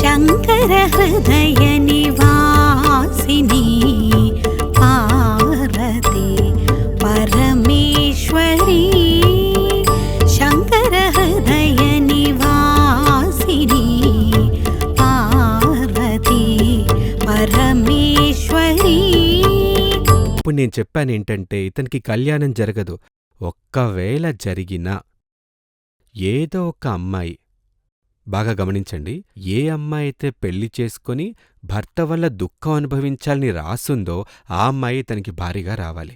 శంకర హృదయ నివాసిని పార్వతి పరమేశ్వరి. శంకర హృదయ నివాసిని పార్వతి పరమేశ్వరి. ఇప్పుడు నేను చెప్పానేంటంటే ఇతనికి కళ్యాణం జరగదు. ఒక్కవేళ జరిగిన ఏదో ఒక అమ్మాయి బాగా గమనించండి. ఏ అమ్మాయి అయితే పెళ్ళి చేసుకొని భర్త వల్ల దుఃఖం అనుభవించాలని రాసుందో ఆ అమ్మాయి తనకి భారీగా రావాలి.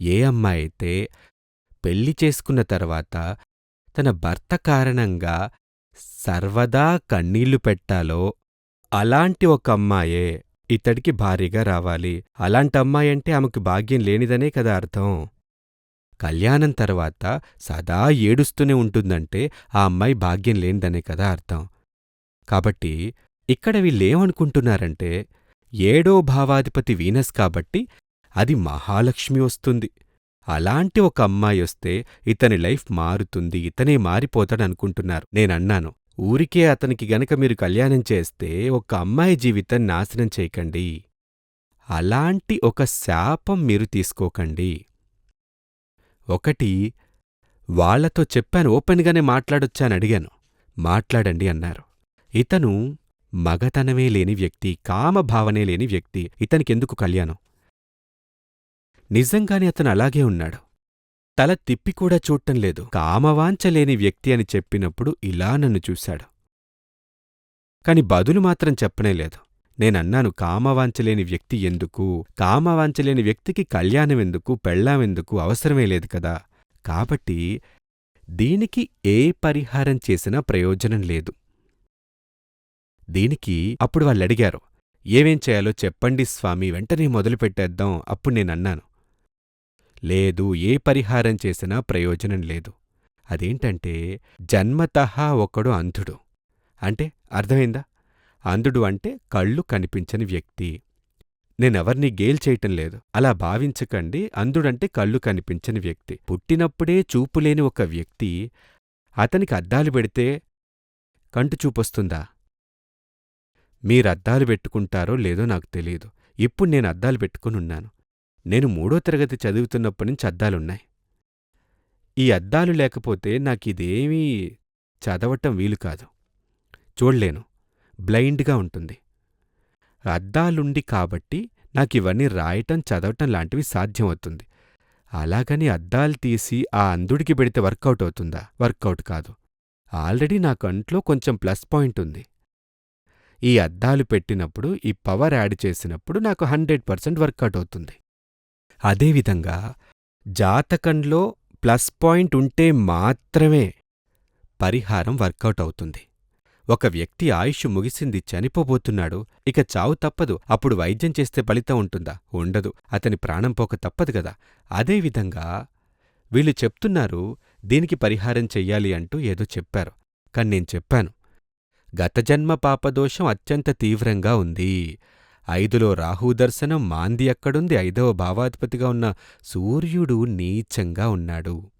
ఏ అమ్మాయి అయితే పెళ్ళి చేసుకున్న తర్వాత తన భర్త కారణంగా సర్వదా కన్నీళ్ళు పెట్టాలో అలాంటి ఒక అమ్మాయే ఇతడికి భారీగా రావాలి. అలాంటి అమ్మాయి అంటే ఆమెకు భాగ్యం లేనిదనే కదా అర్థం. కళ్యాణం తర్వాత సదా ఏడుస్తూనే ఉంటుందంటే ఆ అమ్మాయి భాగ్యం లేనిదనే కదా అర్థం. కాబట్టి ఇక్కడ వీళ్ళేమనుకుంటున్నారంటే ఏడో భావాధిపతి వీనస్ కాబట్టి అది మహాలక్ష్మి వస్తుంది. అలాంటి ఒక అమ్మాయి వస్తే ఇతని లైఫ్ మారుతుంది ఇతనే మారిపోతాడనుకుంటున్నారు. నేనన్నాను ఊరికే అతనికి గనక మీరు కళ్యాణం చేస్తే ఒక అమ్మాయి జీవితం నాశనం చేయకండి. అలాంటి ఒక శాపం మీరు తీసుకోకండి. ఒకటి వాళ్ళతో చెప్పాను ఓపెన్గానే మాట్లాడొచ్చాని అడిగాను. మాట్లాడండి అన్నారు. ఇతను మగతనమే లేని వ్యక్తి కామభావనే లేని వ్యక్తి ఇతనికెందుకు కళ్యాణం? నిజంగానే అతను అలాగే ఉన్నాడు. తల తిప్పి కూడా చూడటం లేదు. కామవాంఛ లేని వ్యక్తి అని చెప్పినప్పుడు ఇలా నన్ను చూశాడు. కాని బదులు మాత్రం చెప్పనేలేదు నేనన్నాను కామవాంచలేని వ్యక్తి ఎందుకు? కామవాంచలేని వ్యక్తికి కళ్యాణమెందుకు? పెళ్ళామెందుకు? అవసరమే లేదు కదా. కాబట్టి దీనికి ఏ పరిహారం చేసినా ప్రయోజనం లేదు. దీనికి అప్పుడు వాళ్ళడిగారు ఏమేం చేయాలో చెప్పండి స్వామి వెంటనే మొదలుపెట్టేద్దాం అప్పుడు నేనన్నాను లేదు ఏ పరిహారం చేసినా ప్రయోజనం లేదు. అదేంటంటే జన్మతః ఒకడు అంధుడు. అంటే అర్థమైందా? అంధుడు అంటే కళ్ళు కనిపించని వ్యక్తి. నేనెవర్నీ గేల్ చేయటం లేదు. అలా భావించకండి. అంధుడంటే కళ్ళు కనిపించని వ్యక్తి. పుట్టినప్పుడే చూపులేని ఒక వ్యక్తి అతనికి అద్దాలు పెడితే కంటు చూపొస్తుందా? మీరద్దాలు పెట్టుకుంటారో లేదో నాకు తెలీదు. ఇప్పుడు నేను అద్దాలు పెట్టుకునున్నాను నేను మూడో తరగతి చదువుతున్నప్పటి నుంచి అద్దాలున్నాయి. ఈ అద్దాలు లేకపోతే నాకిదేమీ చదవటం వీలు కాదు. చూడలేను. బ్లైండ్గా ఉంటుంది. అద్దాలుండి కాబట్టి నాకివన్నీ రాయటం చదవటం లాంటివి సాధ్యమవుతుంది. అలాగని అద్దాలు తీసి ఆ అంధుడికి పెడితే వర్కౌట్ అవుతుందా? వర్కౌట్ కాదు. ఆల్రెడీ నా కంట్లో కొంచెం ప్లస్ పాయింట్ ఉంది. ఈ అద్దాలు పెట్టినప్పుడు ఈ పవర్ యాడ్ చేసినప్పుడు నాకు హండ్రెడ్ పర్సెంట్ వర్కౌట్ అవుతుంది. అదేవిధంగా జాతకంలో ప్లస్ పాయింట్ ఉంటే మాత్రమే పరిహారం వర్కౌట్ అవుతుంది. ఒక వ్యక్తి ఆయుష్ ముగిసింది చనిపోబోతున్నాడు. ఇక చావు తప్పదు. అప్పుడు వైద్యం చేస్తే ఫలితం ఉంటుందా? ఉండదు. అతని ప్రాణం పోక తప్పదు గదా అదేవిధంగా వీళ్ళు చెప్తున్నారు దీనికి పరిహారం చెయ్యాలి అంటూ ఏదో చెప్పారు. కాని నేను చెప్పాను. గత జన్మ పాపదోషం అత్యంత తీవ్రంగా ఉంది. ఐదులో రాహుదర్శనం మాంది అక్కడుంది ఐదవ భావాధిపతిగా ఉన్న సూర్యుడు నీచంగా ఉన్నాడు.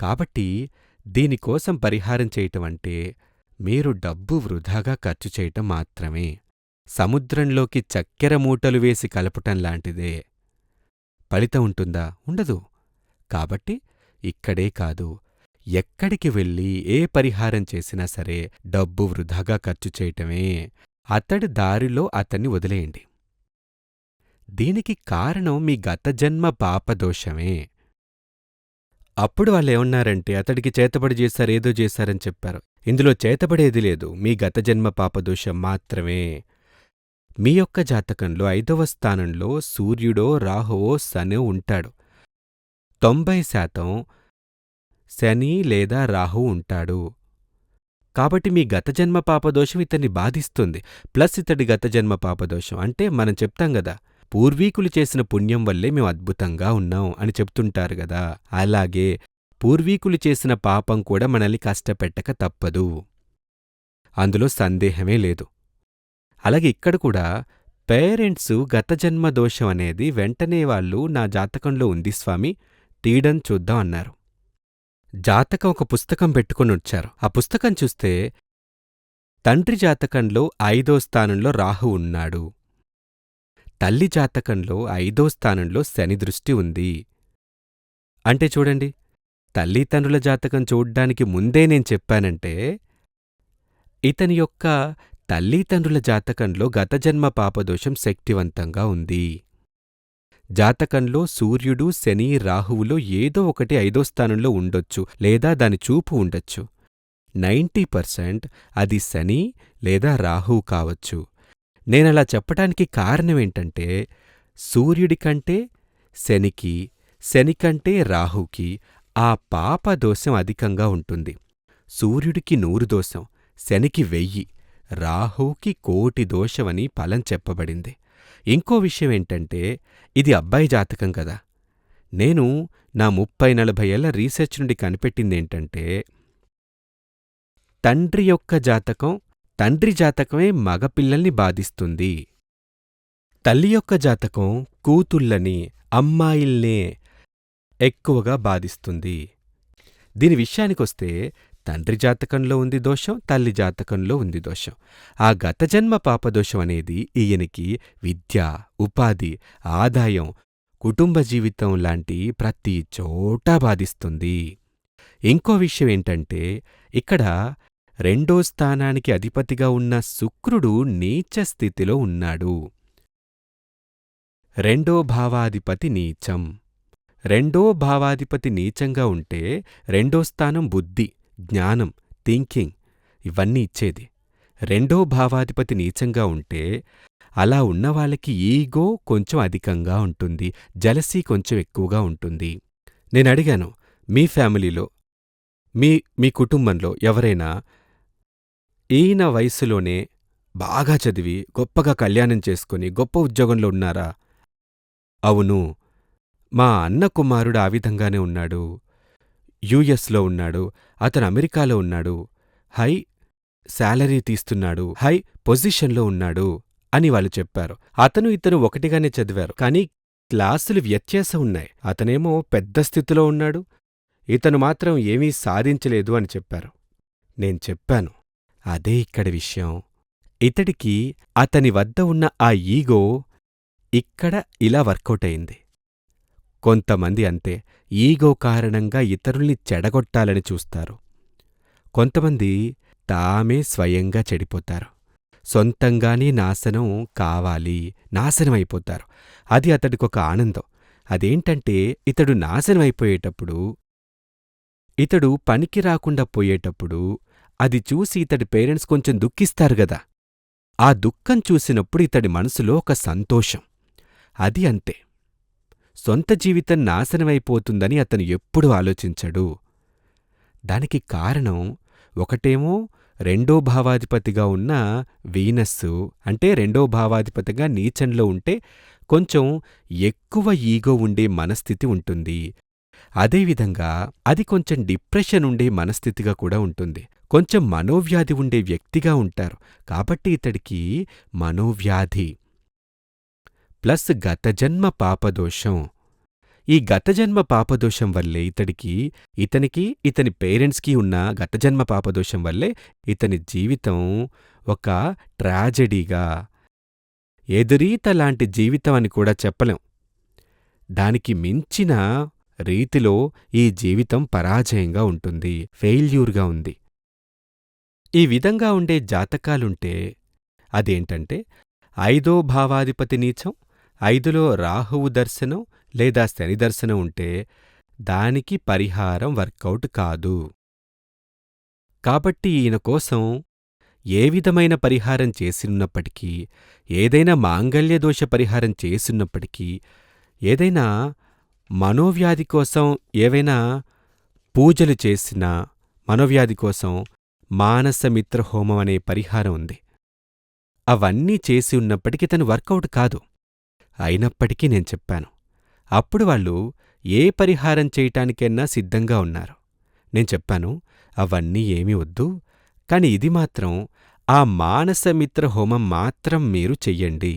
కాబట్టి దీనికోసం పరిహారం చేయటమంటే మీరు డబ్బు వృధాగా ఖర్చు చేయటం మాత్రమే. సముద్రంలోకి చక్కెర మూటలు వేసి కలపటం లాంటిదే. ఫలితం ఉంటుందా? ఉండదు. కాబట్టి ఇక్కడే కాదు. ఎక్కడికి వెళ్ళి ఏ పరిహారం చేసినా సరే డబ్బు వృధాగా ఖర్చు చేయటమే. అతడి దారిలో అతన్ని వదిలేయండి. దీనికి కారణం మీ గత జన్మ పాపదోషమే. అప్పుడు వాళ్ళేమన్నారంటే అతడికి చేతబడి చేశారేదో చేశారని చెప్పారు. ఇందులో చేతబడేది లేదు. మీ గత జన్మ పాపదోషం మాత్రమే. మీ యొక్క జాతకంలో ఐదవ స్థానంలో సూర్యుడో రాహువో శనో ఉంటాడు. తొంభై శాతం శని లేదా రాహు ఉంటాడు. కాబట్టి మీ గత జన్మ పాపదోషం ఇతన్ని బాధిస్తుంది. ప్లస్ ఇతడి గత జన్మ పాపదోషం. అంటే మనం చెప్తాం గదా పూర్వీకులు చేసిన పుణ్యం వల్లే మేము అద్భుతంగా ఉన్నాం అని చెప్తుంటారు గదా. అలాగే పూర్వీకులు చేసిన పాపం కూడా మనల్ని కష్టపెట్టక తప్పదు. అందులో సందేహమే లేదు. అలాగే ఇక్కడ కూడా పేరెంట్సు గత జన్మ దోషం అనేది వెంటనే వాళ్ళు నా జాతకంలో ఉంది స్వామి తీయడం చూద్దాం అన్నారు. జాతకం ఒక పుస్తకం పెట్టుకుని వచ్చారు. ఆ పుస్తకం చూస్తే తండ్రి జాతకంలో ఐదో స్థానంలో రాహు ఉన్నాడు. తల్లి జాతకంలో ఐదో స్థానంలో శని దృష్టి ఉంది. అంటే చూడండి తల్లిదండ్రుల జాతకం చూడ్డానికి ముందే నేను చెప్పానంటే ఇతని యొక్క తల్లిదండ్రుల జాతకంలో గతజన్మ పాపదోషం శక్తివంతంగా ఉంది. జాతకంలో సూర్యుడు శని రాహువులో ఏదో ఒకటి ఐదో స్థానంలో ఉండొచ్చు లేదా దాని చూపు ఉండొచ్చు. నైంటీ పర్సెంట్ అది శని లేదా రాహువు కావచ్చు. నేనలా చెప్పటానికి కారణమేంటంటే సూర్యుడి కంటే శనికి శని కంటే రాహుకి ఆ పాప దోషం అధికంగా ఉంటుంది. సూర్యుడికి నూరు దోషం శనికి వెయ్యి రాహుకి కోటి దోషమని ఫలం చెప్పబడింది. ఇంకో విషయమేంటంటే ఇది అబ్బాయి జాతకం కదా. నేను నా ముప్పై నలభై ఏళ్ళ రీసెర్చ్ నుండి కనిపెట్టిందేంటంటే తండ్రి యొక్క జాతకం తండ్రి జాతకమే మగపిల్లల్ని బాధిస్తుంది. తల్లి యొక్క జాతకం కూతుళ్ళని అమ్మాయిల్నే ఎక్కువగా బాధిస్తుంది. దీని విషయానికొస్తే తండ్రి జాతకంలో ఉంది దోషం తల్లి జాతకంలో ఉంది దోషం. ఆ గత జన్మ పాపదోషం అనేది ఈయనకి విద్య ఉపాధి ఆదాయం కుటుంబ జీవితం లాంటి ప్రతి చోటా బాధిస్తుంది. ఇంకో విషయం ఏంటంటే ఇక్కడ రెండో స్థానానికి అధిపతిగా ఉన్న శుక్రుడు నీచ స్థితిలో ఉన్నాడు. రెండో భావాధిపతి నీచం. రెండో భావాధిపతి నీచంగా ఉంటే రెండో స్థానం బుద్ధి జ్ఞానం థింకింగ్ ఇవన్నీ ఇచ్చేది. రెండో భావాధిపతి నీచంగా ఉంటే అలా ఉన్నవాళ్ళకి ఈగో కొంచెం అధికంగా ఉంటుంది జలసీ కొంచెం ఎక్కువగా ఉంటుంది. నేనడిగాను మీ ఫ్యామిలీలో మీ మీ కుటుంబంలో ఎవరైనా ఈయన వయసులోనే బాగా చదివి గొప్పగా కళ్యాణం చేసుకుని గొప్ప ఉద్యోగంలో ఉన్నారా? అవును. మా అన్న కుమారుడు ఆ విధంగానే ఉన్నాడు. యుఎస్లో ఉన్నాడు. అతను అమెరికాలో ఉన్నాడు. హై శాలరీ తీస్తున్నాడు. హై పొజిషన్లో ఉన్నాడు అని వాళ్ళు చెప్పారు. అతను ఇతను ఒకటిగానే చదివారు. కానీ క్లాసులు వ్యత్యాసం ఉన్నాయి. అతనేమో పెద్ద స్థితిలో ఉన్నాడు. ఇతను మాత్రం ఏమీ సాధించలేదు అని చెప్పారు. నేను చెప్పాను. అదే ఇక్కడ విషయం. ఇతడికి అతని వద్ద ఉన్న ఆ ఈగో ఇక్కడ ఇలా వర్కౌట్ అయింది కొంతమంది అంతే ఈగో కారణంగా ఇతరుల్ని చెడగొట్టాలని చూస్తారు. కొంతమంది తామే స్వయంగా చెడిపోతారు. సొంతంగానే నాశనం కావాలి నాశనమైపోతారు. అది అతడికొక ఆనందం. అదేంటంటే ఇతడు నాశనమైపోయేటప్పుడు ఇతడు పనికి రాకుండా పోయేటప్పుడు అది చూసి ఇతడి పేరెంట్స్ కొంచెం దుఃఖిస్తారు గదా. ఆ దుఃఖం చూసినప్పుడు ఇతడి మనసులో ఒక సంతోషం. అది అంతే. సొంత జీవితం నాశనమైపోతుందని అతను ఎప్పుడూ ఆలోచించడు. దానికి కారణం ఒకటేమో రెండో భావాధిపతిగా ఉన్న వీనస్సు అంటే రెండో భావాధిపతిగా నీచంలో ఉంటే కొంచెం ఎక్కువ ఈగో ఉండే మనస్థితి ఉంటుంది. అదేవిధంగా అది కొంచెం డిప్రెషన్ ఉండే మనస్థితిగా కూడా ఉంటుంది. కొంచెం మనోవ్యాధి ఉండే వ్యక్తిగా ఉంటారు. కాబట్టి ఇతడికి మనోవ్యాధి. ప్లస్ గతజన్మ పాపదోషం. ఈ గతజన్మ పాపదోషం వల్లే ఇతడికి ఇతనికి ఇతని పేరెంట్స్కి ఉన్న గతజన్మ పాపదోషం వల్లే ఇతని జీవితం ఒక ట్రాజెడీగా. ఎదురీత లాంటి జీవితం అని కూడా చెప్పలేం. దానికి మించిన రీతిలో ఈ జీవితం పరాజయంగా ఉంటుంది. ఫెయిల్యూర్గా ఉంది. ఈ విధంగా ఉండే జాతకాలుంటే అదేంటంటే ఐదో భావాధిపతి నీచం ఐదులో రాహువు దర్శనం లేదా శని దర్శనం ఉంటే దానికి పరిహారం వర్కౌట్ కాదు. కాబట్టి ఈయన కోసం ఏ విధమైన పరిహారం చేసినప్పటికీ ఏదైనా మాంగల్య దోష పరిహారం చేసినప్పటికీ ఏదైనా మనోవ్యాధి కోసం ఏవైనా పూజలు చేసినా మనోవ్యాధి కోసం మానసమిత్ర హోమం అనే పరిహారం ఉంది. అవన్నీ చేసి ఉన్నప్పటికీ తను వర్కౌట్ కాదు. అయినప్పటికీ నేను చెప్పాను. అప్పుడు వాళ్ళు ఏ పరిహారం చేయటానికైనా సిద్ధంగా ఉన్నారు. నేను చెప్పాను అవన్నీ ఏమీ వద్దు కాని ఇది మాత్రం ఆ మానసమిత్ర హోమం మాత్రం మీరు చెయ్యండి.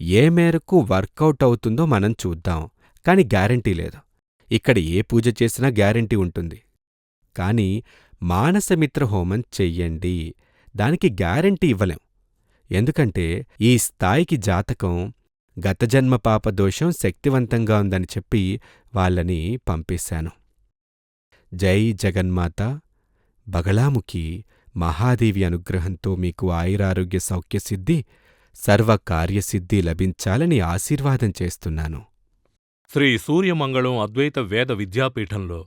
ఏ మేరకు వర్కౌట్ అవుతుందో మనం చూద్దాం కాని గ్యారంటీ లేదు. ఇక్కడ ఏ పూజ చేసినా గ్యారంటీ ఉంటుంది. కాని మానసమిత్ర హోమం చెయ్యండి. దానికి గ్యారంటీ ఇవ్వలేం. ఎందుకంటే ఈ స్థాయికి జాతకం గతజన్మ పాపదోషం శక్తివంతంగా ఉందని చెప్పి వాళ్ళని పంపేశాను. జై జగన్మాత. బగళాముఖి మహాదేవి అనుగ్రహంతో మీకు ఆయురారోగ్య సౌఖ్యసిద్ధి సర్వకార్యసిద్ధి లభించాలని ఆశీర్వాదం చేస్తున్నాను. శ్రీ సూర్యమంగళం అద్వైత వేద విద్యాపీఠంలో